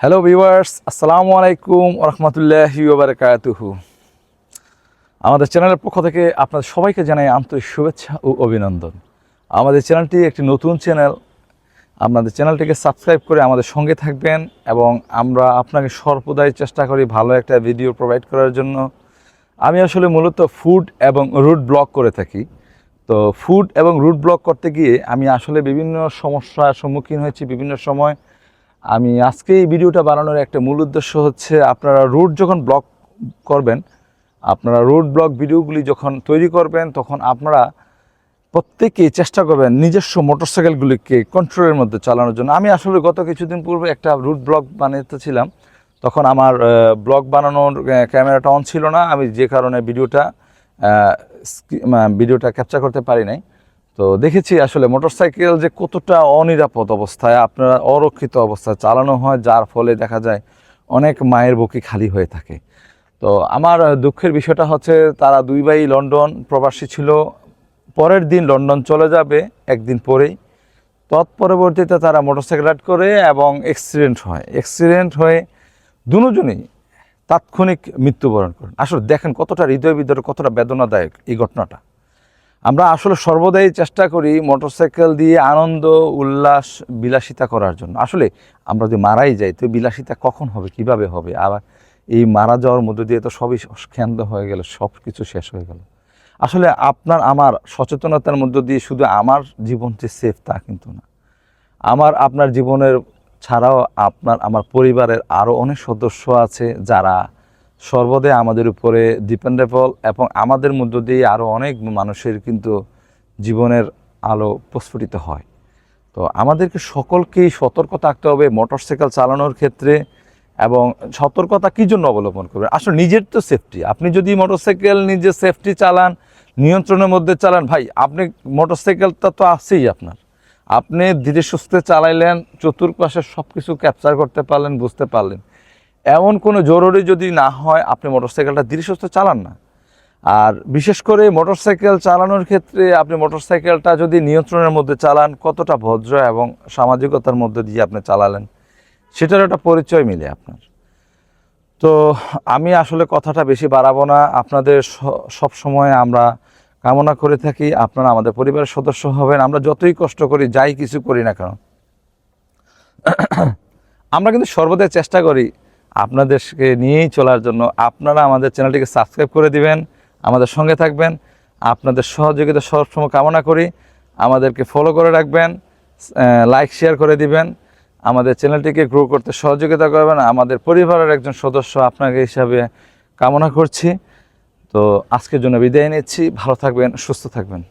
Hello viewers আসসালামু আলাইকুম রহমতুল্লাহি বারকাতুহু আমাদের চ্যানেলের পক্ষ থেকে আপনাদের সবাইকে জানাই আন্তরিক শুভেচ্ছা ও অভিনন্দন। আমাদের চ্যানেলটি একটি নতুন চ্যানেল। আপনাদের চ্যানেলটিকে সাবস্ক্রাইব করে আমাদের সঙ্গে থাকবেন এবং আমরা আপনাকে সর্বদাই চেষ্টা করি ভালো একটা ভিডিও প্রোভাইড করার জন্য। আমি আসলে মূলত ফুড এবং রুট ব্লগ করে থাকি। তো ফুড এবং রুট ব্লগ করতে গিয়ে আমি আসলে বিভিন্ন সমস্যার সম্মুখীন হয়েছি বিভিন্ন সময়। আমি আজকে এই ভিডিওটা বানানোর একটা মূল উদ্দেশ্য হচ্ছে আপনারা রুট যখন ব্লগ করবেন, আপনারা রুট ব্লগ ভিডিওগুলি যখন তৈরি করবেন, তখন আপনারা প্রত্যেকেই চেষ্টা করবেন নিজস্ব মোটরসাইকেলগুলিকে কন্ট্রোলের মধ্যে চালানোর জন্য। আমি আসলে গত কিছুদিন পূর্বে একটা রুট ব্লগ বানাতেছিলাম তখন আমার ব্লগ বানানোর ক্যামেরাটা অন ছিল না। আমি যে কারণে ভিডিওটা ভিডিওটা ক্যাপচার করতে পারি নাই। তো দেখেছি আসলে মোটরসাইকেল যে কতটা অনিরাপদ অবস্থায়, আপনারা অরক্ষিত অবস্থায় চালানো হয়, যার ফলে দেখা যায় অনেক মায়ের বুকি খালি হয়ে থাকে। তো আমার দুঃখের বিষয়টা হচ্ছে, তারা দুই ভাই লন্ডন প্রবাসী ছিল, পরের দিন লন্ডন চলে যাবে, একদিন পরেই। তৎপরবর্তীতে তারা মোটরসাইকেল রাইড করে এবং অ্যাক্সিডেন্ট হয়। অ্যাক্সিডেন্ট হয়ে দুজনেই তাৎক্ষণিক মৃত্যুবরণ করেন। আসলে দেখেন কতটা হৃদয় বিদর কতটা বেদনাদায়ক এই ঘটনাটা। আমরা আসলে সর্বদাই চেষ্টা করি মোটরসাইকেল দিয়ে আনন্দ, উল্লাস, বিলাসিতা করার জন্য। আসলে আমরা যদি মারাই যাই, তো বিলাসিতা কখন হবে, কীভাবে হবে? আবার এই মারা যাওয়ার মধ্যে দিয়ে তো সবই ক্ষান্ত হয়ে গেল সব কিছু শেষ হয়ে গেল। আসলে আপনার, আমার সচেতনতার মধ্য দিয়ে শুধু আমার জীবন যে সেফ তা কিন্তু না। আমার, আপনার জীবনের ছাড়াও আপনার, আমার পরিবারের আরও অনেক সদস্য আছে যারা সর্বদাই আমাদের উপরে ডিপেন্ডেবল এবং আমাদের মধ্য দিয়ে আরও অনেক মানুষের কিন্তু জীবনের আলো প্রস্ফুটিত হয়। তো আমাদেরকে সকলকেই সতর্ক থাকতে হবে মোটরসাইকেল চালানোর ক্ষেত্রে এবং সতর্কতা কী জন্য অবলম্বন করবেন? আসলে নিজের তো সেফটি আপনি যদি মোটরসাইকেল নিজে সেফটি চালান, নিয়ন্ত্রণের মধ্যে চালান, ভাই, আপনি মোটরসাইকেলটা তো আছেই আপনার। আপনি ধীরে সুস্থে চালাইলেন, চতুর্পাশে সব কিছু ক্যাপচার করতে পারলেন, বুঝতে পারলেন। এমন কোনো জরুরি যদি না হয়, আপনি মোটরসাইকেলটা সুস্থে চালান না। আর বিশেষ করে মোটরসাইকেল চালানোর ক্ষেত্রে আপনি মোটরসাইকেলটা যদি নিয়ন্ত্রণের মধ্যে চালান, কতটা ভদ্র এবং সামাজিকতার মধ্যে দিয়ে আপনি চালালেন, সেটার একটা পরিচয় মিলে আপনার। তো আমি আসলে কথাটা বেশি বাড়াবো না। আপনাদের সব সময় আমরা কামনা করে থাকি, আপনারা আমাদের পরিবারের সদস্য হবেন। আমরা যতই কষ্ট করি, যাই কিছু করি না কেন, আমরা কিন্তু সর্বদাই চেষ্টা করি আপনাদেরকে নিয়েই চলার জন্য আপনারা আমাদের চ্যানেলটিকে সাবস্ক্রাইব করে দিবেন, আমাদের সঙ্গে থাকবেন, আপনাদের সহযোগিতা সবসময় কামনা করি, আমাদেরকে ফলো করে রাখবেন লাইক শেয়ার করে দিবেন, আমাদের চ্যানেলটিকে গ্রো করতে সহযোগিতা করবেন, আমাদের পরিবারের একজন সদস্য আপনাকে হিসাবে কামনা করছি। তো আজকের জন্য বিদায় নিচ্ছি, ভালো থাকবেন, সুস্থ থাকবেন।